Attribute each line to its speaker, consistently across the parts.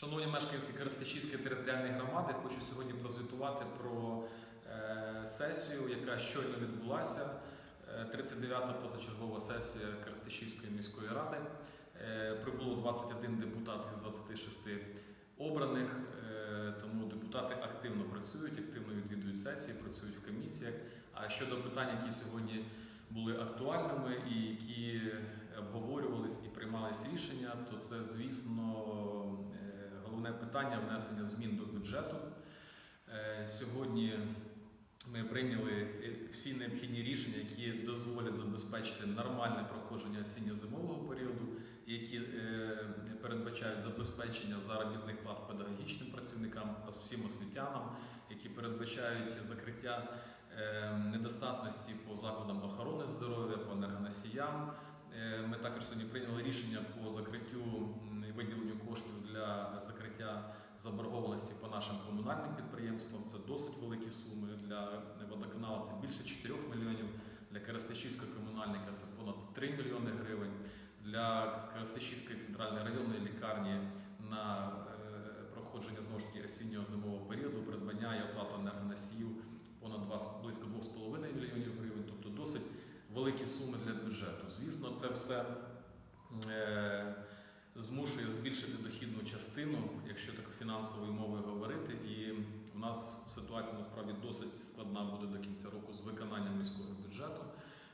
Speaker 1: Шановні мешканці Керестичівської територіальної громади, хочу сьогодні прозвітувати про е, сесію, яка щойно відбулася. Е, 39-та позачергова сесія Керестичівської міської ради. Е, Прибуло 21 депутат із 26 обраних, е, тому депутати активно працюють, активно відвідують сесії, працюють в комісіях. А щодо питань, які сьогодні були актуальними і які обговорювались і приймались рішення, то це, звісно, е, головне питання внесення змін до бюджету. Е, Сьогодні ми прийняли е, всі необхідні рішення, які дозволять забезпечити нормальне проходження осінньо-зимового періоду, які е, передбачають забезпечення заробітних плат педагогічним працівникам, всім освітянам, які передбачають закриття недостатності по закладам охорони здоров'я, по енергоносіям. Ми також сьогодні прийняли рішення по закриттю виділенню коштів для закриття заборгованості по нашим комунальним підприємствам. Це досить великі суми. Для водоканалу це більше 4 мільйонів. Для Керестичівського комунальника це понад 3 мільйони гривень. Для Керестичівської центральної районної лікарні на е, проходження знову ж таки осіннього зимового періоду, придбання і оплату енергоносіїв понад 2, близько 2,5 мільйонів гривень, тобто досить великі суми для бюджету. Звісно, це все е, змушує збільшити дохідну частину, якщо так фінансовою мовою говорити. І у нас ситуація насправді досить складна буде до кінця року з виконанням міського бюджету.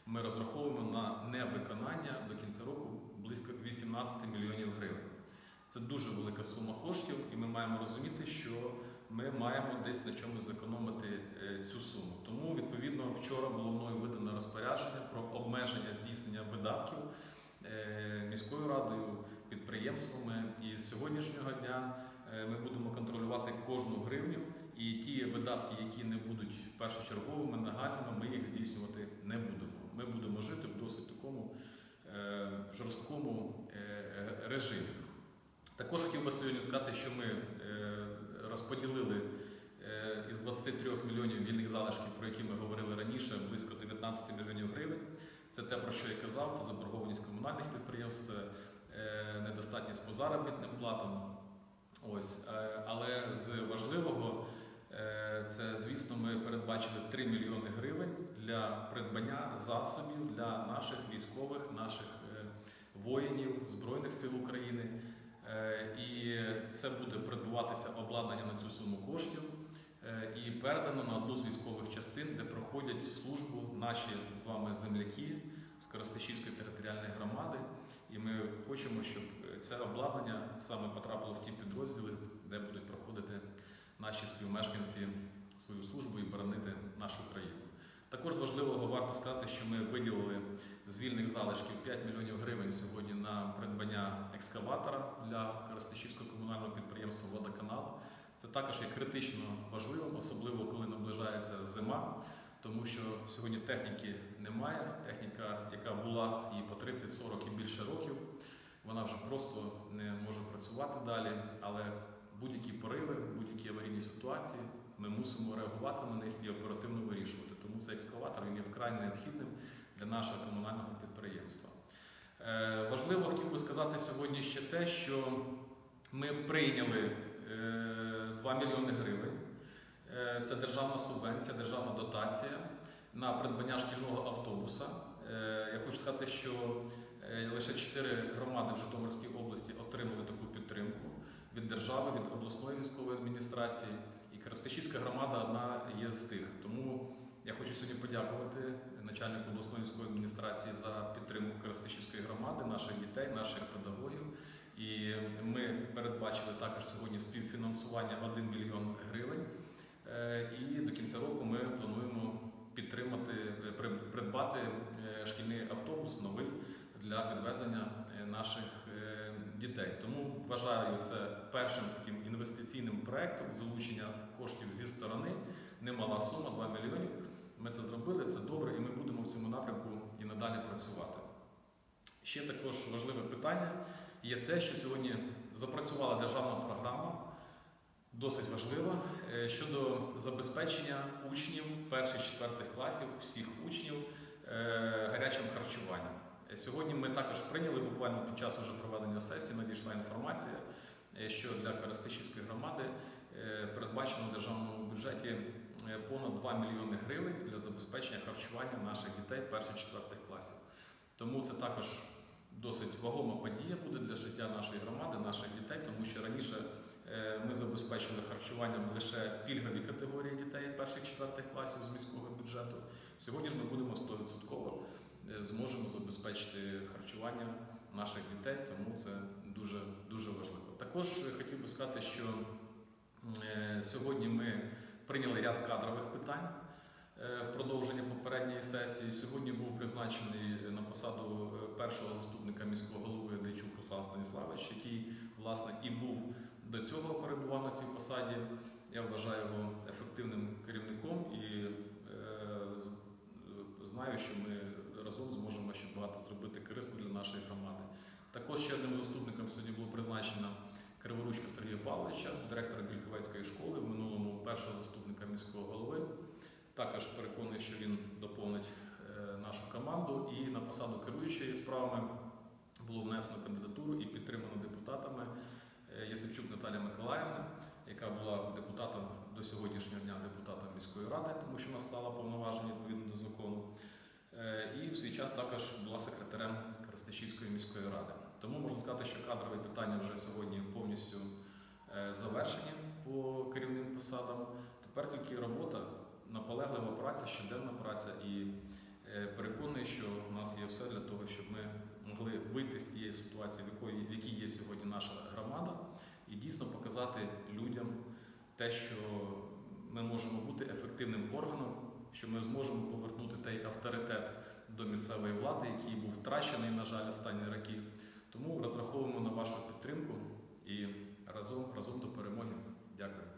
Speaker 1: Ми розраховуємо на невиконання до кінця року близько 18 мільйонів гривень. Це дуже велика сума коштів, і ми маємо розуміти, що ми маємо десь на чомусь зекономити е, цю суму. Тому, відповідно, вчора було мною видано розпорядження про обмеження здійснення видатків е, міською радою, підприємствами. І з сьогоднішнього дня е, ми будемо контролювати кожну гривню, і ті видатки, які не будуть першочерговими, нагальними, ми їх здійснювати не будемо. Ми будемо жити в досить такому е, жорсткому е, режимі. Також хотів би сьогодні сказати, що ми розподілили із 23 мільйонів вільних залишків, про які ми говорили раніше, близько 19 мільйонів гривень. Це те, про що я казав, це заборгованість комунальних підприємств, недостатність по заробітним платам. Ось, е, але з важливого, е, це, звісно, ми передбачили 3 мільйони гривень для придбання засобів для наших військових, наших е, воїнів Збройних сил України. І це буде придбуватися обладнання на цю суму коштів і передано на одну з військових частин, де проходять службу наші з вами земляки з Коростишівської територіальної громади. І ми хочемо, щоб це обладнання саме потрапило в ті підрозділи, де будуть проходити наші співмешканці свою службу і боронити нашу країну. Також з важливого варто сказати, що ми виділили з вільних залишків 5 мільйонів гривень сьогодні на придбання екскаватора для Коростишівського комунального підприємства Водоканал. Це також є критично важливим, особливо коли наближається зима, тому що сьогодні техніки немає. Техніка, яка була і по 30, 40 і більше років, вона вже просто не може працювати далі. Але будь-які пориви, будь-які аварійні ситуації, ми мусимо реагувати на них і оперативно вирішувати. Тому цей екскаватор він є вкрай необхідним для нашого комунального підприємства. Е, важливо хотів би сказати сьогодні ще те, що ми прийняли е, 2 мільйони гривень. Е, Це державна субвенція, державна дотація на придбання шкільного автобуса. Е, Я хочу сказати, що е, лише 4 громади в Житомирській області отримали таку підтримку від держави, від обласної військової адміністрації. І Коростишівська громада одна є з тих. Тому я хочу сьогодні подякувати начальнику обласної військової адміністрації за підтримку Коростишівської громади, наших дітей, наших педагогів. І ми передбачили також сьогодні співфінансування 1 мільйон гривень. Е, І до кінця року ми плануємо підтримати, е, придбати е, шкільний автобус новий для підвезення наших дітей. Тому вважаю це першим таким інвестиційним проектом залучення коштів зі сторони. Немала сума 2 мільйонів. Ми це зробили, це добре, і ми будемо в цьому напрямку і надалі працювати. Ще також важливе питання є те, що сьогодні запрацювала державна програма, досить важлива, е, щодо забезпечення учнів перших-четвертих класів, всіх учнів е, гарячим харчуванням. Е, Сьогодні ми також прийняли буквально під час уже проведення сесії, надійшла інформація що для Коростишівської громади передбачено в державному бюджеті понад 2 мільйони гривень для забезпечення харчування наших дітей перших-четвертих класів. Тому це також досить вагома подія буде для життя нашої громади, наших дітей, тому що раніше ми забезпечили харчуванням лише пільгові категорії дітей перших-четвертих класів з міського бюджету. Сьогодні ж ми будемо 100% е, зможемо забезпечити харчування наших дітей, тому це дуже дуже важливо. Також е, хотів би сказати, що е, сьогодні ми прийняли ряд кадрових питань е, в продовження попередньої сесії. Сьогодні був призначений на посаду е, першого заступника міського голови Дейчук Руслан Станіславович, який власне і був до цього перебував на цій посаді. Я вважаю його ефективним керівником і е, знаю, що ми разом зможемо ще багато зробити корисно для нашої громади. Також ще одним заступником сьогодні було призначено Криворучка Сергія Павловича, директора Більковецької школи, в минулому першого заступника міського голови. Також переконаний, що він доповнить е, нашу команду. І на посаду керуючої справами було внесено кандидатуру і підтримано депутатами е, Єсипчук Наталія Миколаївна, яка була депутатом до сьогоднішнього дня депутатом міської ради, тому що вона склала повноваження відповідно до закону. Е, І в свій час також була секретарем Коростишівської міської ради. Тому можна сказати, що кадрові питання вже сьогодні повністю е, завершені по керівним посадам. Тепер тільки робота, наполеглива праця, щоденна праця і е, переконаний, що у нас є все для того, щоб ми могли вийти з тієї ситуації, в якої в якій є сьогодні наша громада, і дійсно показати людям те, що ми можемо бути ефективним органом, що ми зможемо повернути той авторитет до місцевої влади, який був втрачений, на жаль, останні роки. Тому розраховуємо на вашу підтримку і разом разом.